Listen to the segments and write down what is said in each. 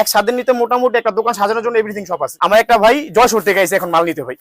একসাথে নিতে মোটামুটি একটা দোকান সাজানোর জন্য এভরিথিং সব আছে। আমার একটা ভাই যশোর থেকে এসে এখন মাল নিতে ভাই।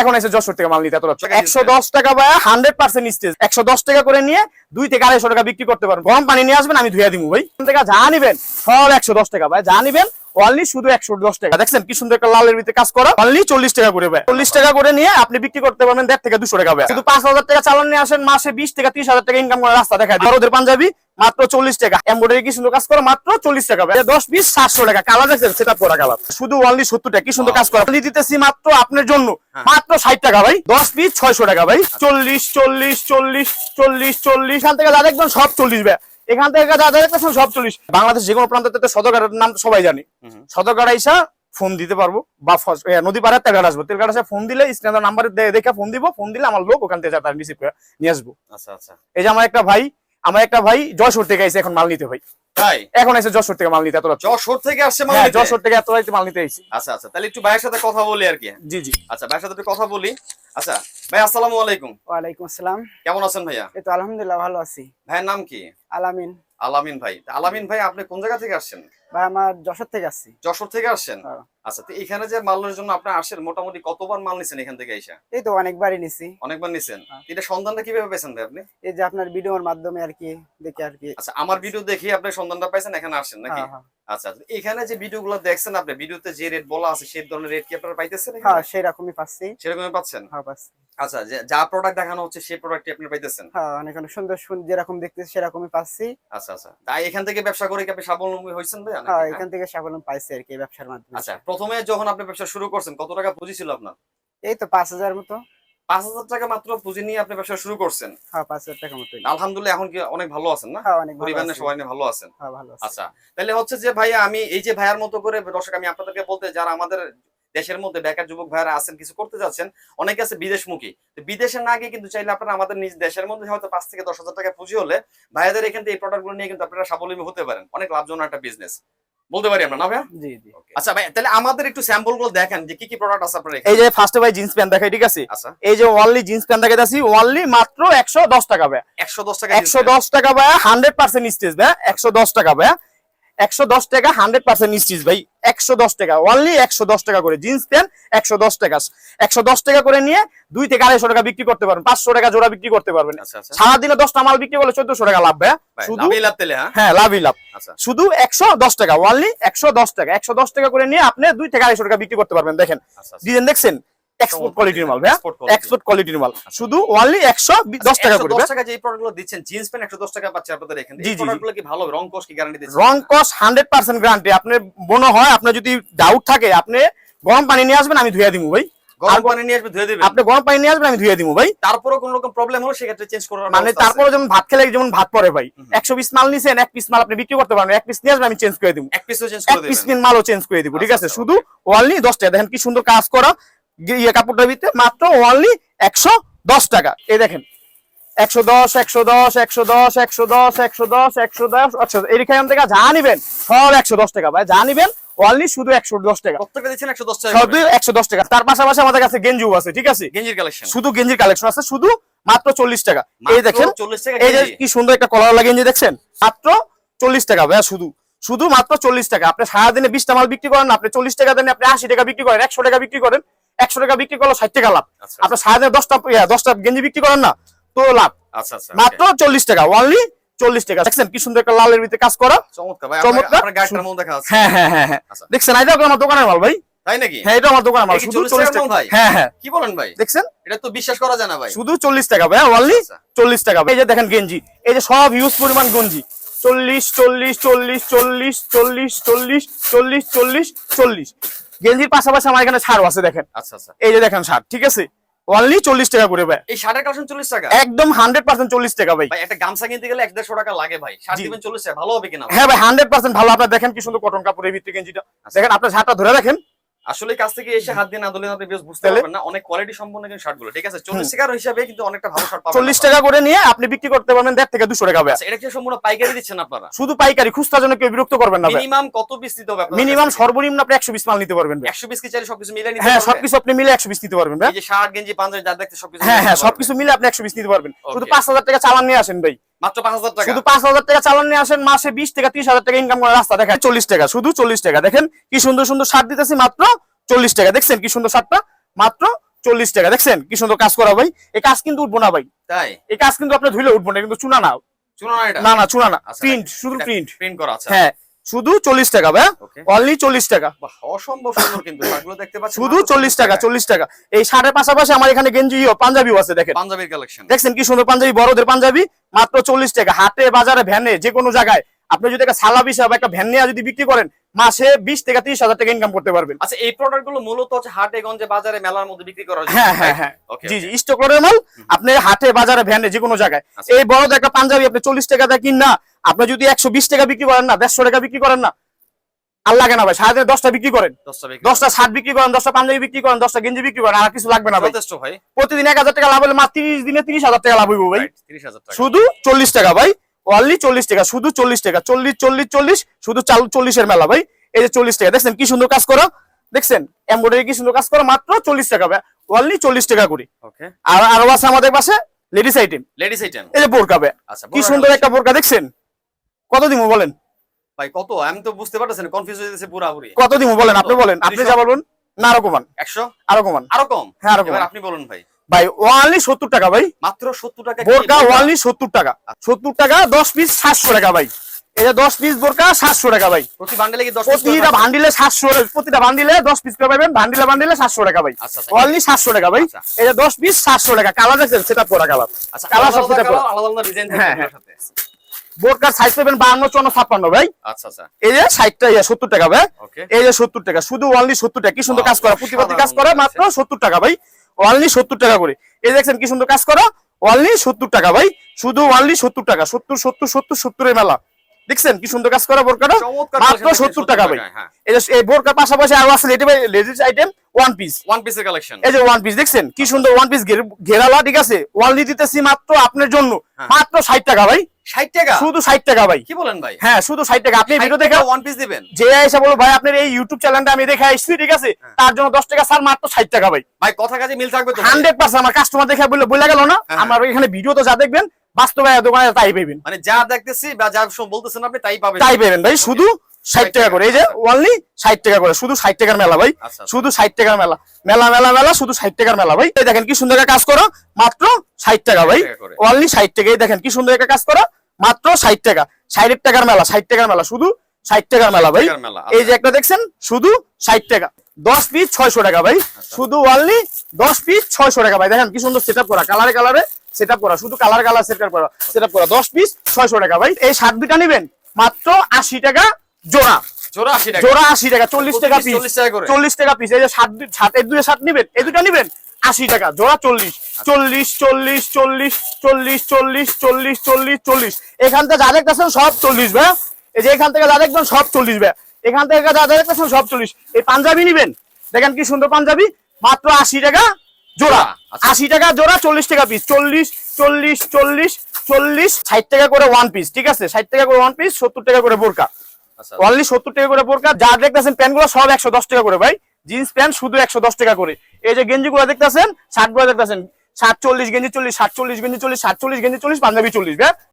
এখন এসে যশোর থেকে মাল নিতে এত একশো দশ টাকা বা হান্ড্রেড পার্সেন্ট স্টেজ। একশো দশ টাকা করে নিয়ে দুই থেকে আড়াইশো টাকা বিক্রি করতে পারবেন গরম পানি নিয়ে আসবেন আমি ধুয়ে দিব ভাই। থেকে যা নিবেন সব একশো দশ টাকা ভাই যা নিবেন অনলি শুধু একশো দশ টাকা। দেখছেন কি সুন্দর একটা লালের ভিতরে কাজ করা? অনলি চল্লিশ টাকা করে চল্লিশ টাকা করে নিয়ে আপনি বিক্রি করতে পারবেন দেড় থেকে দুশো টাকা শুধু পাঁচ হাজার টাকা চালান নিয়ে আসেন মাসে বিশ থেকে ত্রিশ হাজার টাকা ইনকাম করে রাস্তা দেখা যায় ওদের পাঞ্জাবি মাত্র চল্লিশ টাকা। এমব্রয়ডারি কি সুন্দর কাজ করা? মাত্র চল্লিশ টাকা দশ বিশ সাতশো টাকা। কালার দেখছেন? সেটা পরা কালার। শুধু অনলি সত্তর টাকা। কি সুন্দর কাজ করা? দিতেছি মাত্র আপনার জন্য। মাত্র ষাট টাকা ভাই। দশ পিস ছয়শো টাকা ভাই। চল্লিশ চল্লিশ চল্লিশ চল্লিশ চল্লিশ। এখান থেকে যা দেখবেন সব চল্লিশ ভাই। এখান থেকে যা যা দেখতেছেন সব চল্লিশ। বাংলাদেশ যে কোনো প্রান্ততে সদরঘাটের নাম তো সবাই জানি। সদরঘাট আইসা ফোন দিতে পারব। বা নদী পাড়ার তেলঘাট আসব। তেলঘাট আসে ফোন দিলে স্ক্রিনের নাম্বার দেখে ফোন দিব। ফোন দিলে আমার লোক ওখান থেকে যা তার রিসিভ করে নিয়ে আসব। আচ্ছা আচ্ছা। এই যে আমার একটা ভাই আমার একটা ভাই যশোর থেকে এসে এখন মাল নিতে ভাই। এখন এসে যশোর থেকে মাল নিতে এত। যশোর থেকে আসছে মাল নিতে? যশোর থেকে এত মাল নিতে এসেছি আচ্ছা আচ্ছা। তাহলে একটু ভাইয়ের সাথে কথা বলি আর কি। জি জি। আচ্ছা ভাইয়ের সাথে একটু কথা বলি। আচ্ছা ভাই আসসালামু আলাইকুম। ওয়ালাইকুম আসসালাম। কেমন আছেন ভাইয়া? এই তো আলহামদুলিল্লাহ ভালো আছি। ভাইয়ের নাম কি? আলামিন। আলামিন ভাই আলামিন ভাই আপনি কোন জায়গা থেকে আসছেন? ভাই আমার যশোর থেকে আসছি। যশোর থেকে আসছেন? হ্যাঁ। আচ্ছা তো এখানে যে মালের জন্য আপনি আসেন মোটামুটি কতবার মাল নিছেন এখান থেকে এসে? এই তো অনেকবারই নিছি। অনেকবার নিছেন? হ্যাঁ। এটা সন্ধানটা কীভাবে পেয়েছেন ভাই আপনি? এই যে আপনার ভিডিওর মাধ্যমে আর কি দেখে আর কি। আচ্ছা আমার ভিডিও দেখে আপনি সন্ধানটা পাইছেন এখানে আসেন নাকি? হ্যাঁ। আচ্ছা আচ্ছা। এখানে যে ভিডিওগুলো দেখছেন আপনি ভিডিওতে যে রেট বলা আছে সেই ধরনের রেট কি আপনারা পাইতেছেন? হ্যাঁ সেই রকমই পাচ্ছি। সেরকমই পাচ্ছেন? হ্যাঁ পাচ্ছি। আচ্ছা যা প্রোডাক্ট দেখানো হচ্ছে সেই প্রোডাক্টই আপনি পাইতেছেন? হ্যাঁ অনেক অনেক সুন্দর সুন্দর যেরকম দেখতেছি সেরকমই পাচ্ছি। আচ্ছা আচ্ছা। তাই এখান থেকে ব্যবসা করে কি আপনি স্বাবলম্বী হয়েছেন ভাই হ্যাঁ এখান থেকে সাফল্য পাইছি আর কি ব্যবসার মাধ্যমে। আচ্ছা প্রথমে যখন আপনি ব্যবসা শুরু করছেন কত টাকা পুঁজি ছিল আপনার? এই তো পাঁচ হাজার মতো। পাঁচ হাজার টাকা মাত্র পুঁজি নিয়ে আপনি ব্যবসা শুরু করছেন? হ্যাঁ পাঁচ হাজার টাকা মতো আলহামদুলিল্লাহ এখন কি অনেক ভালো আছেন না? হ্যাঁ অনেক ভালো পরিবার সবাই নিয়ে ভালো আছেন? হ্যাঁ আচ্ছা তাহলে হচ্ছে যে ভাইয়া আমি এই যে ভাইয়ার মতো করে দর্শক আমি আপনাদেরকে বলতে যারা আমাদের দেশের মধ্যে বেকার যুবক ভাইয়ারা আছেন কিছু করতে যাচ্ছেন অনেকে আছে বিদেশমুখী। তো বিদেশে না গিয়ে কিন্তু চাইলে আপনারা আমাদের নিজ দেশের মধ্যে হয়তো পাঁচ থেকে দশ হাজার টাকা পুঁজি হলে ভাইয়াদের এখান থেকে এই প্রোডাক্টগুলো নিয়ে কিন্তু আপনারা স্বাবলম্বী হতে পারেন। অনেক লাভজনক একটা বিজনেস বলতে পারি আমরা না ভাইয়া? জি জি। আচ্ছা ভাই তাহলে আমাদের একটু স্যাম্পলগুলো দেখেন যে কি কি প্রোডাক্ট আছে আপনার এই যে ফার্স্টে ভাই জিন্স প্যান্ট দেখাই ঠিক আছে? আচ্ছা। এই যে অনলি জিন্স প্যান্ট দেখাইতেছি অনলি মাত্র একশো দশ টাকা ভাই একশো দশ টাকা একশো দশ টাকা ভাই হান্ড্রেড পার্সেন্ট স্টেজ ভাই একশো দশ টাকা ভাই একশো দশ টাকা হান্ড্রেড পার্সেন্ট স্টিচ ভাই একশো দশ টাকা। অনলি একশো দশ টাকা করে। জিন্স প্যান্ট একশো দশ টাকা। একশো দশ টাকা করে নিয়ে দুই থেকে আড়াইশো টাকা বিক্রি করতে পারবেন পাঁচশো টাকা জোড়া বিক্রি করতে পারবেন। আচ্ছা আচ্ছা। সারাদিনে দশটা মাল বিক্রি করলে চোদ্দশো টাকা লাভ ভাই ভাই, শুধু হ্যাঁ? হ্যাঁ লাভই লাভ। আচ্ছা। শুধু একশো দশ টাকা অনলি একশো দশ টাকা। একশো দশ টাকা করে নিয়ে আপনি দুই থেকে আড়াইশো টাকা বিক্রি করতে পারবেন দেখেন। আচ্ছা আচ্ছা। ডিজাইন দেখছেন? এক্সপোর্ট কোয়ালিটির মাল ভাই এক্সপোর্ট কোয়ালিটির মাল শুধু অনলি একশো দশ টাকা করে 110 টাকা যে প্রোডাক্টগুলো দিচ্ছেন জিন্স প্যান্ট একশো দশ টাকা পাচ্ছে আপনাদের এখানে। এই জি, প্রোডাক্টগুলো কি ভালো? রং কোর্স কি গ্যারান্টি দিচ্ছেন রং কস হান্ড্রেড পার্সেন্ট গ্যারান্টি আপনার মনে হয় আপনার যদি ডাউট থাকে আপনি গরম পানি নিয়ে আসবেন আমি ধুয়ে দিব ভাই। গরম পানি নিয়ে আসবে ধুয়ে দিবেন। আপনি গরম পানি নিয়ে আসবেন আমি ধুয়ে দিব ভাই। তারপরে কোন রকম প্রবলেম হলো সেক্ষেত্রে চেঞ্জ করার মানে তারপরে যেমন ভাত খেলে যেমন ভাত পরে ভাই। হুম। একশো পিস মাল নিছেন এক পিস মাল আপনি বিক্রি করতে পারবেন এক পিস নিয়ে আসবেন আমি চেঞ্জ করে দিব। এক পিসও চেঞ্জ এক করে পিস দিবেন। মালও চেঞ্জ করে দিব ঠিক আছে? আচ্ছা, শুধু অনলি দশ টাকা। দেখেন কি সুন্দর কাজ করা। ইয়ে কাপড়টার ভিতরে মাত্র অনলি একশো দশ টাকা। এই দেখেন একশো দশ একশো দশ একশো দশ একশো দশ একশো দশ একশো দশ আচ্ছা এখান থেকে যা নিবেন সব একশো দশ টাকা। ভাই যা নিবেন অনলি শুধু একশো দশ টাকা। একশো দশ টাকা একশো তার পাশাপাশি আমাদের কাছে গেঞ্জিও আছে ঠিক আছে? গেঞ্জির কালেকশন শুধু গেঞ্জির কালেকশন আছে শুধু মাত্র চল্লিশ টাকা। এই দেখেন চল্লিশ টাকা এই যে কি সুন্দর একটা কলার গেঞ্জি দেখছেন? মাত্র চল্লিশ টাকা ভাইয়া শুধু। শুধু মাত্র চল্লিশ টাকা। আপনি সারাদিনে বিশটা মাল বিক্রি করেন আপনি চল্লিশ টাকা দেন আপনি আশি টাকা বিক্রি করেন একশো টাকা বিক্রি করেন একশো টাকা বিক্রি করল ষাট টাকা লাভ। আচ্ছা, আচ্ছা। আপনার সাড়ে দশটা দশটা গেঞ্জি বিক্রি করেন না তো লাভ। আচ্ছা, মাত্র চল্লিশ টাকা অনলি চল্লিশ টাকা। কি সুন্দর একটা কাজ করা। হ্যাঁ, হ্যাঁ, হ্যাঁ, দেখছেন আমার দোকানের মাল ভাই। তাই নাকি? হ্যাঁ এটা আমার টাকা। কি বলেন ভাই? দেখছেন? এটা তো বিশ্বাস করা যায় না ভাই। শুধু 40 টাকা ভাই টাকা। দেখেন গেঞ্জি এই যে সব হিউজ পরিমাণ গেঞ্জি। চল্লিশ চল্লিশ চল্লিশ চল্লিশ চল্লিশ চল্লিশ চল্লিশ চল্লিশ চল্লিশ। গেঞ্জির পাশাপাশি আমার এখানে ছাড়ও আছে দেখেন। আচ্ছা আচ্ছা। এই যে দেখেন ছাড় ঠিক আছে? অনলি চল্লিশ টাকা করে ভাই। এই শার্টের কালেকশন চল্লিশ টাকা? একদম হান্ড্রেড পার্সেন্ট চল্লিশ টাকা ভাই। একটা গামছা কিনতে গেলে এক দেড়শো টাকা লাগে ভাই। শার্ট দিবেন চল্লিশ টাকা ভালো হবে কিনা? হ্যাঁ ভাই হান্ড্রেড পার্সেন্ট ভালো। আপনার দেখেন কি সুন্দর কটন কাপড়ের ভিত্তি গেঞ্জিটা। দেখেন আপনার ছাড়টা ধরে রাখেন। আসলে কাছ থেকে এসে হাত দিয়ে না ধরলে আপনি বেশ বুঝতে পারবেন না। অনেক কোয়ালিটি সম্পন্ন কিন্তু শার্টগুলো ঠিক আছে? চল্লিশ টাকার হিসাবে কিন্তু অনেকটা ভালো শার্ট পাবেন চল্লিশ আপনারা। টাকা করে নিয়ে আপনি বিক্রি করতে পারবেন দেড় থেকে দুশো টাকা ভাই আচ্ছা, এটা কি সম্পূর্ণ পাইকারি দিচ্ছেন আপনারা? শুধু পাইকারি খুচরা জন্য কেউ বিরক্ত করবেন না মিনিমাম কত পিস দিতে হবে মিনিমাম সর্বনিম্ন আপনি একশো পিস মাল নিতে পারবেন ভাই। একশো পিস কি চাইলে সবকিছু মিলে নিতে হ্যাঁ? সবকিছু আপনি মিলে একশো পিস নিতে পারবেন ভাই এই যে শার্ট গেঞ্জি পাঞ্জাবি যা দেখতে সবকিছু হ্যাঁ হ্যাঁ সবকিছু মিলে আপনি একশো পিস নিতে পারবেন। শুধু Okay. পাঁচ হাজার টাকা চালান নিয়ে আসেন ভাই। মাত্র পাঁচ হাজার টাকা। শুধু পাঁচ হাজার টাকা চালান নিয়ে আসেন মাসে বিশ টাকা ত্রিশ হাজার টাকা ইনকাম করে রাস্তা দেখেন চল্লিশ টাকা শুধু চল্লিশ টাকা। দেখেন কি সুন্দর সুন্দর শার্ট দিতেছি মাত্র চল্লিশ টাকা। দেখছেন কি সুন্দর শার্টটা মাত্র চল্লিশ টাকা। দেখছেন কি সুন্দর কাজ করা ভাই? এই কাজ কিন্তু উঠবো না ভাই। তাই? এই কাজ কিন্তু আপনি ধুলে উঠবো না কিন্তু চুনা না। চুনা না এটা? না না চুনা না। আচ্ছা, প্রিন্ট শুধু প্রিন্ট। প্রিন্ট করা আছে। হ্যাঁ। শুধু চল্লিশ টাকা ভাই অনলি চল্লিশ টাকা। অসম্ভব সুন্দর কিন্তু দেখতে পাচ্ছি শুধু চল্লিশ টাকা চল্লিশ টাকা। এই শার্টের পাশাপাশি আমার এখানে গেঞ্জিও পাঞ্জাবিও আছে দেখেন। পাঞ্জাবির কালেকশন দেখছেন কি সুন্দর পাঞ্জাবি বড়দের পাঞ্জাবি? মাত্র চল্লিশ টাকা। হাটে বাজারে ভ্যানে যে কোনো জায়গায়। আপনি যদি একটা সালাব হিসাবে একটা ভ্যান নিয়ে যদি বিক্রি করেন মাসে বিশ থেকে ত্রিশ হাজার টাকা ইনকাম করতে পারবেন। আচ্ছা এই প্রোডাক্টগুলো মূলত হচ্ছে হাটে গঞ্জে বাজারে মেলার মধ্যে বিক্রি করা হয়। হ্যাঁ হ্যাঁ জি জি স্টক করার মাল আপনি হাটে বাজারে ভ্যানে যে কোনো জায়গায়। আচ্ছা। এই বড়দের একটা পাঞ্জাবি আপনি চল্লিশ টাকা দিয়ে কিন না আপনি যদি একশো বিশ টাকা বিক্রি করেন না দেড়শো টাকা বিক্রি করেন না আর লাগে না ভাই সারাদিনে দশটা বিক্রি করেন। দশটা শার্ট বিক্রি করেন দশটা পাঞ্জাবি বিক্রি করেন দশটা গেঞ্জি বিক্রি করেন আর কিছু লাগবে না ভাই। যথেষ্ট ভাই। প্রতিদিন এক হাজার টাকা লাভ হলে মাত্র তিরিশ দিনে তিরিশ হাজার টাকা লাভ হইব ভাই। তিরিশ হাজার শুধু চল্লিশ টাকা ভাই। অনলি চল্লিশ টাকা শুধু চল্লিশ টাকা চল্লিশ চল্লিশ চল্লিশ শুধু চাল চল্লিশের মেলা ভাই। এই যে চল্লিশ টাকা দেখছেন কি সুন্দর কাজ করো? দেখছেন? এমব্রয়ডারি কি সুন্দর কাজ করো? মাত্র চল্লিশ টাকা অনলি চল্লিশ টাকা করে। আর আরও আছে আমাদের পাশে লেডিস আইটেম লেডিস আইটেম এই যে বোরকা আচ্ছা কি সুন্দর একটা বোরকা দেখছেন? কত দিমু বলেন? ভাই কত? আমি তো বুঝতে পারতেছি না কনফিউজ হয়ে যাচ্ছে পুরাপুরি। কত দিমু বলেন আপনি বলেন আপনি যা বলবেন না আরও কমান। একশো? আরও কমান। আরও কম? হ্যাঁ আরও কমান। আপনি বলুন ভাই। ভাই ওয়ানলি সত্তর টাকা ভাই। মাত্র সত্তর টাকা বোরকা? ওয়ানলি সত্তর টাকা। সত্তর টাকা দশ পিস সাতশো টাকা ভাই। যে দশ পিস বোরকা সাতশো টাকা ভাই। প্রতি বান্ডেলে কি দশ piece করে প্রতিটা বান্ডিলে সাতশো প্রতিটা বান্ডিলে দশ পিস করে পাবেন বান্ডিলে বান্ডিলে সাতশো টাকা ভাই। আচ্ছা আচ্ছা। অনলি সাতশো টাকা ভাই। আচ্ছা। দশ পিস সাতশো টাকা। কালার দেখছেন? সেটা পরা কালার আচ্ছা কালার সব সেটা কালার, হ্যাঁ, হ্যাঁ। বোরকার সাইজ পাবেন বাহান্ন চুয়ান্ন ছাপ্পান্ন ভাই। আচ্ছা আচ্ছা। এই যে ষাটটা ইয়ে সত্তর টাকা ভাই। এই যে সত্তর টাকা। শুধু অনলি সত্তর টাকা। কি সুন্দর কাজ করা? প্রতিপাতি কাজ করা মাত্র সত্তর টাকা ভাই। অনলি সত্তর টাকা করে। এই দেখছেন কি সুন্দর কাজ করো? অনলি সত্তর টাকা ভাই। শুধু অনলি সত্তর টাকা। সত্তর সত্তর সত্তর, সত্তরের মেলা। দেখছেন কি সুন্দর কাজ করা বোরকাটা? মাত্র 70 টাকা ভাই। হ্যাঁ। এই বোরকার পাশাপাশি আরও আছে ladies item one piece one পিসের কালেকশন এই যে ওয়ান পিস দেখছেন? কি সুন্দর ওয়ান পিস ঘেরালা ঠিক আছে? ওয়ানলি দিতেছি মাত্র আপনার জন্য। হ্যাঁ। মাত্র ষাট টাকা ভাই। টাকা? শুধু ষাট টাকা ভাই। কি বলেন ভাই? হ্যাঁ শুধু টাকা। আপনি ভিডিও দেখে ওয়ান পিস দিবেন? যে বলো ভাই আপনার এই ইউটিউব চ্যানেলটা আমি দেখে আসছি ঠিক আছে? হ্যাঁ। তার জন্য দশ টাকা স্যার মাত্র ষাট টাকা ভাই। ভাই কথা কাজে মিল থাকবে তো হান্ড্রেড পার্সেন্ট আমার কাস্টমার দেখে বলে গেল না। আমার এখানে ভিডিও তো যা দেখবেন বাস্তবে দোকানে তাই পাবেন মানে যা দেখতেছি বা যা বলতেছেন আপনি তাই পাবেন। তাই পাবেন ভাই শুধু ষাট টাকা করে। এই যে অনলি ষাট টাকা করে শুধু ষাট টাকার মেলা ভাই আচ্ছা শুধু ষাট টাকার মেলা। মেলা মেলা মেলা শুধু ষাট টাকার মেলা ভাই। দেখেন কি সুন্দর কাজ করো মাত্র ষাট টাকা ভাই। 60 টাকা করে। অনলি ষাট টাকা। দেখেন কি সুন্দর একটা কাজ করো মাত্র ষাট টাকা। ষাট টাকার মেলা ষাট টাকার মেলা শুধু ষাট টাকার মেলা ভাই। এই যে একটা দেখছেন শুধু ষাট টাকা। দশ পিস ছয়শো টাকা ভাই। আচ্ছা। শুধু অনলি দশ পিস ছয়শো টাকা ভাই। দেখেন কি সুন্দর সেট করা কালারে কালারে সেট করা শুধু কালার কালার সেট করা সেট করা। দশ পিস ছয়শো টাকা। ভাই এই সাত দুটা নিবেন? মাত্র আশি টাকা জোড়া। জোড়া 80 টাকা। জোড়া আশি টাকা চল্লিশ টাকা পিস 40 টাকা করে। চল্লিশ টাকা পিস এই যে সাত সাত এই দুটো শার্ট নিবেন? এই দুটা নিবেন? আশি টাকা জোড়া চল্লিশ। চল্লিশ চল্লিশ চল্লিশ চল্লিশ চল্লিশ চল্লিশ চল্লিশ চল্লিশ। এখান থেকে যা দেখতেছেন সব চল্লিশ ভাই। এই যে এখান থেকে যা দেখবেন সব চল্লিশ ভাই। এখান থেকে যা দেখতেছেন সব চল্লিশ। এই পাঞ্জাবি নিবেন? দেখেন কি সুন্দর পাঞ্জাবি। মাত্র আশি টাকা। জোড়া। আচ্ছা। আশি টাকা জোড়া চল্লিশ টাকা পিস চল্লিশ চল্লিশ চল্লিশ চল্লিশ ষাট টাকা করে ওয়ান পিস ঠিক আছে? ষাট টাকা করে ওয়ান পিস সত্তর টাকা করে বোরকা। আচ্ছা। অনলি সত্তর টাকা করে বোরকা। যা দেখতেছেন প্যান্টগুলো সব একশো দশ টাকা করে ভাই। জিন্স প্যান্ট শুধু একশো দশ টাকা করে। এই যে গেঞ্জি গুলো দেখতেছেন শার্টগুলো দেখতেছেন সাতচল্লিশ চল্লিশ গেঞ্জি চল্লিশ সাতচল্লিশ গেঞ্জি চল্লিশ সাতচল্লিশ চল্লিশ গেঞ্জি চল্লিশ পাঞ্জাবি চল্লিশ ভাই